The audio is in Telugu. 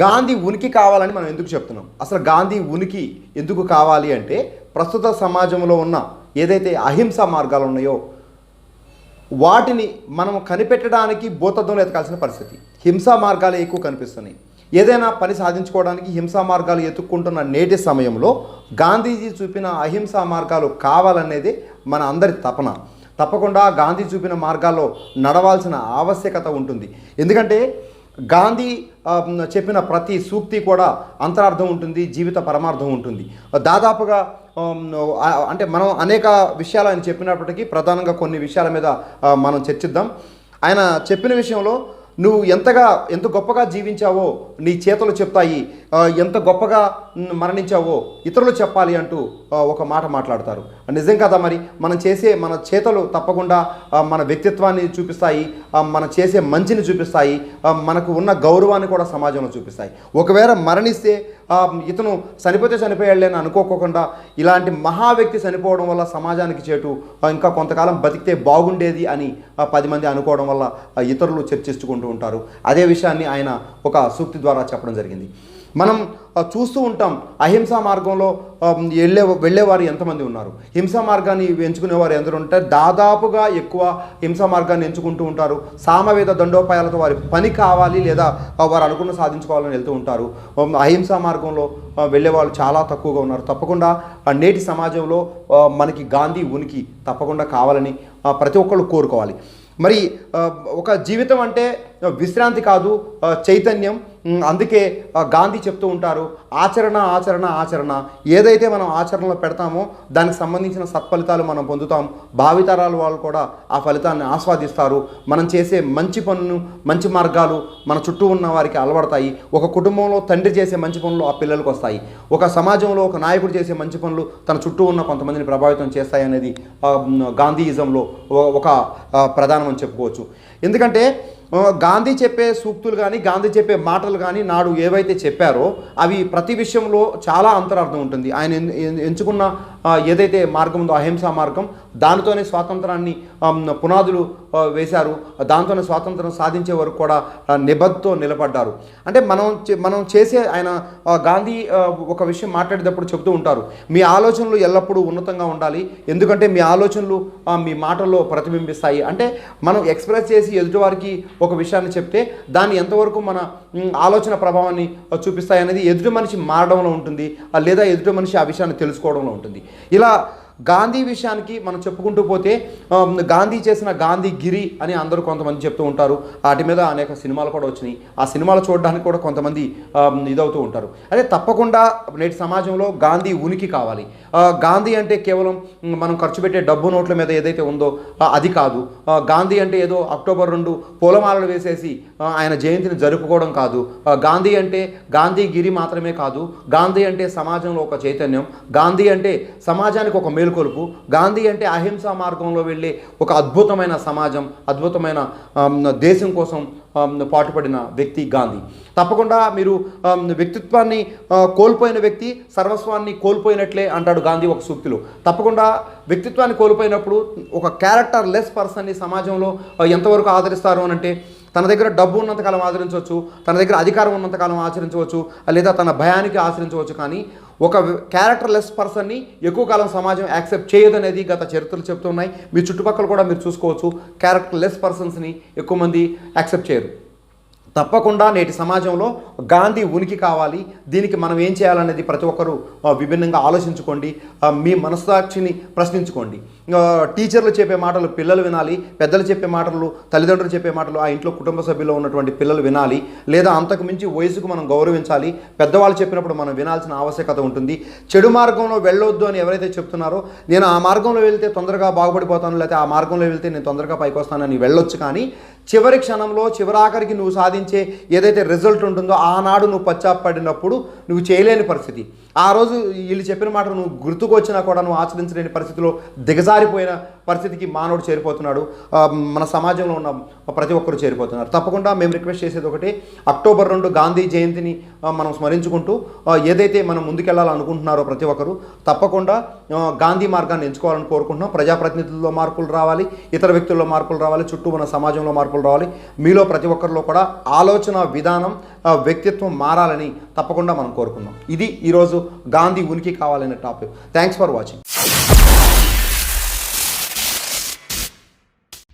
గాంధీ ఉనికి కావాలని మనం ఎందుకు చెప్తున్నాం? అసలు గాంధీ ఉనికి ఎందుకు కావాలి అంటే ప్రస్తుత సమాజంలో ఉన్న ఏదైతే అహింసా మార్గాలు ఉన్నాయో వాటిని మనం కనిపెట్టడానికి భూతత్వంలో ఎతకాల్సిన పరిస్థితి. హింసా మార్గాలు ఎక్కువ కనిపిస్తున్నాయి. ఏదైనా పని సాధించుకోవడానికి హింసా మార్గాలు ఎత్తుక్కుంటున్న నేటి సమయంలో గాంధీజీ చూపిన అహింసా మార్గాలు కావాలనేది మన అందరి తపన. తప్పకుండా గాంధీ చూపిన మార్గాల్లో నడవాల్సిన ఆవశ్యకత ఉంటుంది. ఎందుకంటే గాంధీ చెప్పిన ప్రతి సూక్తి కూడా అంతరార్థం ఉంటుంది జీవిత పరమార్థం ఉంటుంది. దాదాపుగా అంటే మనం అనేక విషయాలు ఆయన చెప్పినప్పటికీ ప్రధానంగా కొన్ని విషయాల మీద మనం చర్చిద్దాం. ఆయన చెప్పిన విషయంలో నువ్వు ఎంతగా ఎంత గొప్పగా జీవించావో నీ చేతులు చెప్తాయి. ఎంత గొప్పగా మరణించావో ఇతరులు చెప్పాలి అంటూ ఒక మాట మాట్లాడతారు. నిజం కదా మరి? మనం చేసే మన చేతలు తప్పకుండా మన వ్యక్తిత్వాన్ని చూపిస్తాయి మనం చేసే మంచిని చూపిస్తాయి మనకు ఉన్న గౌరవాన్ని కూడా సమాజంలో చూపిస్తాయి. ఒకవేళ మరణిస్తే ఇతను చనిపోతే చనిపోయాడులే అని అనుకోకుండా ఇలాంటి మహా వ్యక్తి చనిపోవడం వల్ల సమాజానికి చేటు ఇంకా కొంతకాలం బతికితే బాగుండేది అని పది మంది అనుకోవడం వల్ల ఇతరులు చర్చించుకుంటూ ఉంటారు. అదే విషయాన్ని ఆయన ఒక సూక్తి ద్వారా చెప్పడం జరిగింది. మనం చూస్తూ ఉంటాం అహింసా మార్గంలో వెళ్ళే వెళ్ళేవారు ఎంతమంది ఉన్నారు? హింసా మార్గాన్ని ఎంచుకునేవారు ఎందరు ఉంటారు దాదాపుగా ఎక్కువ హింసా మార్గాన్ని ఎంచుకుంటూ ఉంటారు. సామవేద దండోపాయాలతో వారి పని కావాలి లేదా వారు అనుకున్న సాధించుకోవాలని వెళ్తూ ఉంటారు. అహింసా మార్గంలో వెళ్ళేవాళ్ళు చాలా తక్కువగా ఉన్నారు. తప్పకుండా ఆ, నేటి సమాజంలో మనకి గాంధీ ఉనికి తప్పకుండా కావాలని ప్రతి ఒక్కళ్ళు కోరుకోవాలి. మరి ఒక జీవితం అంటే విశ్రాంతి కాదు చైతన్యం అందుకే గాంధీ చెప్తూ ఉంటారు ఆచరణ ఆచరణ ఆచరణ. ఏదైతే మనం ఆచరణలో పెడతామో దానికి సంబంధించిన సత్ఫలితాలు మనం పొందుతాం. భావితరాల వాళ్ళు కూడా ఆ ఫలితాన్ని ఆస్వాదిస్తారు. మనం చేసే మంచి పనులు మంచి మార్గాలు మన చుట్టూ ఉన్న వారికి అలవడతాయి. ఒక కుటుంబంలో తండ్రి చేసే మంచి పనులు ఆ పిల్లలకు వస్తాయి. ఒక సమాజంలో ఒక నాయకుడు చేసే మంచి పనులు తన చుట్టూ ఉన్న కొంతమందిని ప్రభావితం చేస్తాయి అనేది గాంధీయిజంలో ఒక ప్రధానమని ప్రధానం అని చెప్పుకోవచ్చు. ఎందుకంటే గాంధీ చెప్పే సూక్తులు కానీ గాంధీ చెప్పే మాటలు కానీ నాడు ఏవైతే చెప్పారో అవి ప్రతి విషయంలో చాలా అంతరార్థం ఉంటుంది. ఆయన ఎన్- ఎంచుకున్న ఏదైతే మార్గం ఉందో అహింసా మార్గం దానితోనే స్వాతంత్రాన్ని పునాదులు వేశారు. దాంతోనే స్వాతంత్రం సాధించే వరకు కూడా నిబద్ధతో నిలబడ్డారు. అంటే మనం చే- మనం చేసే ఆయన గాంధీ ఒక విషయం మాట్లాడేటప్పుడు చెప్తూ ఉంటారు. మీ ఆలోచనలు ఎల్లప్పుడూ ఉన్నతంగా ఉండాలి. ఎందుకంటే మీ ఆలోచనలు మీ మాటల్లో ప్రతిబింబిస్తాయి. అంటే మనం ఎక్స్ప్రెస్ చేసి ఎదుటివారికి ఒక విషయాన్ని చెప్తే దాన్ని ఎంతవరకు మన ఆలోచన ప్రభావాన్ని చూపిస్తాయి అనేది ఎదుటి మనిషి మారడంలో ఉంటుంది. లేదా ఎదుటి మనిషి ఆ విషయాన్ని తెలుసుకోవడంలో ఉంటుంది. ఇలా గాంధీ విషయానికి మనం చెప్పుకుంటూ పోతే గాంధీ చేసిన గాంధీ గిరి అని అందరూ కొంతమంది చెప్తూ ఉంటారు. వాటి మీద అనేక సినిమాలు కూడా వచ్చినాయి. ఆ సినిమాలు చూడడానికి కూడా కొంతమంది ఇదవుతూ ఉంటారు. అదే తప్పకుండా నేటి సమాజంలో గాంధీ ఉనికి కావాలి. గాంధీ అంటే కేవలం మనం ఖర్చు పెట్టే డబ్బు నోట్ల మీద ఏదైతే ఉందో అది కాదు. గాంధీ అంటే ఏదో అక్టోబర్ రెండు పూలమాలలు వేసేసి ఆయన జయంతిని జరుపుకోవడం కాదు. గాంధీ అంటే గాంధీ గిరి మాత్రమే కాదు. గాంధీ అంటే సమాజంలో ఒక చైతన్యం. గాంధీ అంటే సమాజానికి ఒక మేలుకొలుపు. గాంధీ అంటే అహింసా మార్గంలో వెళ్ళే ఒక అద్భుతమైన సమాజం అద్భుతమైన దేశం కోసం పాటుపడిన వ్యక్తి గాంధీ. తప్పకుండా మీరు వ్యక్తిత్వాన్ని కోల్పోయిన వ్యక్తి సర్వస్వాన్ని కోల్పోయినట్లే అంటాడు గాంధీ ఒక సూక్తిలో. తప్పకుండా వ్యక్తిత్వాన్ని కోల్పోయినప్పుడు ఒక క్యారెక్టర్ లెస్ పర్సన్ని సమాజంలో ఎంతవరకు ఆదరిస్తారు అని అంటే తన దగ్గర డబ్బు ఉన్నంతకాలం ఆచరించవచ్చు తన దగ్గర అధికారం ఉన్నంతకాలం ఆచరించవచ్చు లేదా తన భయానికి ఆచరించవచ్చు కానీ ఒక క్యారెక్టర్ లెస్ పర్సన్ని ఎక్కువ కాలం సమాజం యాక్సెప్ట్ చేయదనేది గత చరిత్రలు చెప్తున్నాయి మీ చుట్టుపక్కల కూడా మీరు చూసుకోవచ్చు. క్యారెక్టర్ లెస్ పర్సన్స్ని ఎక్కువ మంది యాక్సెప్ట్ చేయరు. తప్పకుండా నేటి సమాజంలో గాంధీ ఉనికి కావాలి. దీనికి మనం ఏం చేయాలనేది ప్రతి ఒక్కరూ విభిన్నంగా ఆలోచించుకోండి. మీ మనస్సాక్షిని ప్రశ్నించుకోండి. టీచర్లు చెప్పే మాటలు పిల్లలు వినాలి పెద్దలు చెప్పే మాటలు తల్లిదండ్రులు చెప్పే మాటలు ఆ ఇంట్లో కుటుంబ సభ్యుల్లో ఉన్నటువంటి పిల్లలు వినాలి. లేదా అంతకు మించి వయసుకు మనం గౌరవించాలి. పెద్దవాళ్ళు చెప్పినప్పుడు మనం వినాల్సిన ఆవశ్యకత ఉంటుంది. చెడు మార్గంలో వెళ్ళొద్దు అని ఎవరైతే చెప్తున్నారో నేను ఆ మార్గంలో వెళ్తే తొందరగా బాగుపడిపోతాను లేకపోతే ఆ మార్గంలో వెళ్తే నేను తొందరగా పైకి వస్తానని వెళ్ళొచ్చు కానీ చివరి క్షణంలో చివరాఖరికి నువ్వు సాధించే ఏదైతే రిజల్ట్ ఉంటుందో ఆనాడు నువ్వు పశ్చాప్పడినప్పుడు నువ్వు చేయలేని పరిస్థితి. ఆ రోజు వీళ్ళు చెప్పిన మాట నువ్వు గుర్తుకొచ్చినా కూడా నువ్వు ఆచరించలేని పరిస్థితిలో దిగజా దిగజారిపోయిన పరిస్థితికి మానవుడు చేరిపోతున్నాడు. మన సమాజంలో ఉన్న ప్రతి ఒక్కరు చేరిపోతున్నారు. తప్పకుండా మేము రిక్వెస్ట్ చేసేది ఒకటి అక్టోబర్ రెండు గాంధీ జయంతిని మనం స్మరించుకుంటూ ఏదైతే మనం ముందుకెళ్ళాలనుకుంటున్నారో ప్రతి ఒక్కరు తప్పకుండా గాంధీ మార్గాన్ని ఎంచుకోవాలని కోరుకుంటున్నాం. ప్రజాప్రతినిధుల్లో మార్పులు రావాలి ఇతర వ్యక్తుల్లో మార్పులు రావాలి చుట్టూ మన సమాజంలో మార్పులు రావాలి. మీలో ప్రతి ఒక్కరిలో కూడా ఆలోచన విధానం వ్యక్తిత్వం మారాలని తప్పకుండా మనం కోరుకుందాం. ఇది ఈరోజు గాంధీ ఉనికి కావాలనే topic. Thanks for watching